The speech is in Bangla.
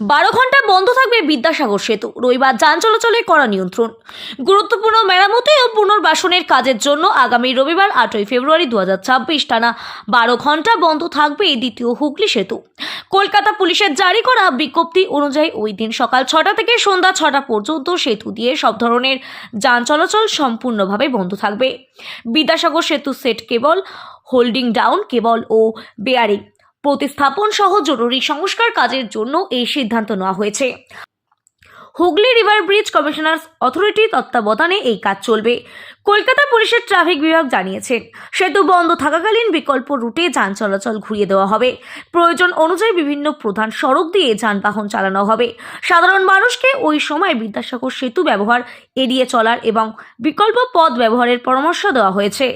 বারো ঘণ্টা বন্ধ থাকবে বিদ্যাসাগর সেতু। রবিবার যান চলাচলে করা নিয়ন্ত্রণ। গুরুত্বপূর্ণ মেরামতি ও পুনর্বাসনের কাজের জন্য আগামী রবিবার আটই ফেব্রুয়ারি দু হাজার ছাব্বিশ টানা বারো ঘণ্টা বন্ধ থাকবে এই দ্বিতীয় হুগলি সেতু। কলকাতা পুলিশের জারি করা বিজ্ঞপ্তি অনুযায়ী ওই দিন সকাল ছটা থেকে সন্ধ্যা ছটা পর্যন্ত সেতু দিয়ে সব ধরনের যান চলাচল সম্পূর্ণভাবে বন্ধ থাকবে। Vidyasagar Setu set cable, holding down cable ও বেয়ারিং প্রতিস্থাপন সহ জরুরি সংস্কার কাজের জন্য এই সিদ্ধান্ত নেওয়া হয়েছে। Hooghly river bridge commissioners authority তত্ত্বাবধানে এই কাজ চলবে। কলকাতা পুলিশের ট্রাফিক বিভাগ জানিয়েছেন সেতু বন্ধ থাকাকালীন বিকল্প রুটে যান চলাচল ঘুরিয়ে দেওয়া হবে। প্রয়োজন অনুযায়ী বিভিন্ন প্রধান সড়ক দিয়ে যানবাহন চালানো হবে। সাধারণ মানুষকে ওই সময় বিদ্যাসাগর সেতু ব্যবহার এড়িয়ে চলার এবং বিকল্প পথ ব্যবহারের পরামর্শ দেওয়া হয়েছে।